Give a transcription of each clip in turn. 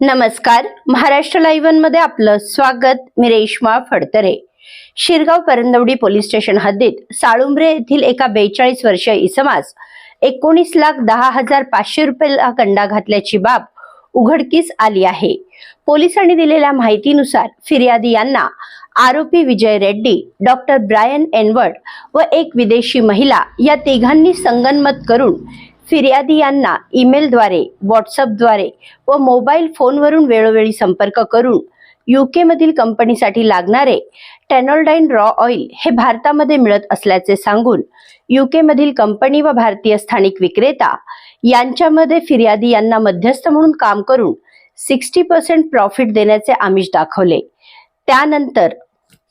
नमस्कार. महाराष्ट्र लाईव्हमध्ये आपलं स्वागत. मी रेश्मा फडतरे. शिरगाव परंदवडी पोलीस स्टेशन हद्दीत साळुंब्रे येथील एका बेचाळीस वर्षीय इसमास एकोणीस लाख दहा हजार पाचशे रुपयाला गंडा घातल्याची बाब उघडकीस आली आहे. पोलिसांनी दिलेल्या माहितीनुसार फिर्यादी यांना आरोपी Vijay Reddy doctor Brian Edward व एक विदेशी महिला या तिघांनी संगनमत करून फिर्यादी यांना ईमेलद्वारे व्हॉट्सअपद्वारे व मोबाईल फोनवरून वेळोवेळी संपर्क करून युकेमधील कंपनीसाठी लागणारे टॅनोल्डाईन रॉ ऑइल हे भारतामध्ये मिळत असल्याचे सांगून युकेमधील कंपनी व भारतीय स्थानिक विक्रेता यांच्यामध्ये फिर्यादी यांना मध्यस्थ म्हणून काम करून सिक्स्टी पर्सेंट प्रॉफिट देण्याचे आमिष दाखवले. त्यानंतर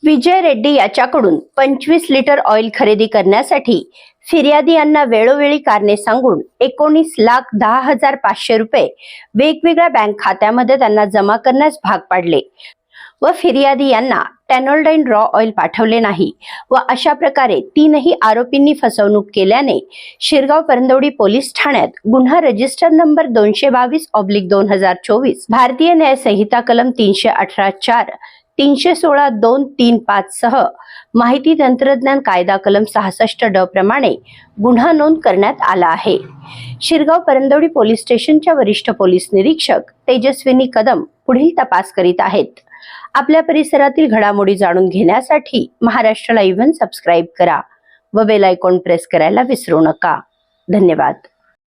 विजय रेड्डी याच्याकडून पंचवीस लिटर ऑइल खरेदी करण्यासाठी फिर्यादी यांना वेळोवेळी कारणे सांगून एकोणीस लाख दहा हजार पाचशे रुपये वेगवेगळ्या बँक खात्यामध्ये त्यांना जमा करण्यास भाग पाडले व फिर्यादी यांना टॅनोल्डाईन रॉ ऑइल पाठवले नाही व अशा प्रकारे तीनही आरोपींनी फसवणूक केल्याने शिरगाव परंदवडी पोलीस ठाण्यात गुन्हा रजिस्टर नंबर दोनशे बावीस ऑब्लिक दोन हजार चोवीस भारतीय न्याय संहिता कलम तीनशे अठरा चार तीनशे सोळा दोन तीन पाच सह माहिती तंत्रज्ञान कायदा कलम सहासष्ट ड प्रमाणे गुन्हा नोंद करण्यात आला आहे. शिरगाव परंदवडी पोलीस स्टेशनच्या वरिष्ठ पोलीस निरीक्षक तेजस्विनी कदम पुढील तपास करीत आहेत. आपल्या परिसरातील घडामोडी जाणून घेण्यासाठी महाराष्ट्र लाईव्ह सबस्क्राईब करा व बेल आयकॉन प्रेस करायला विसरू नका. धन्यवाद.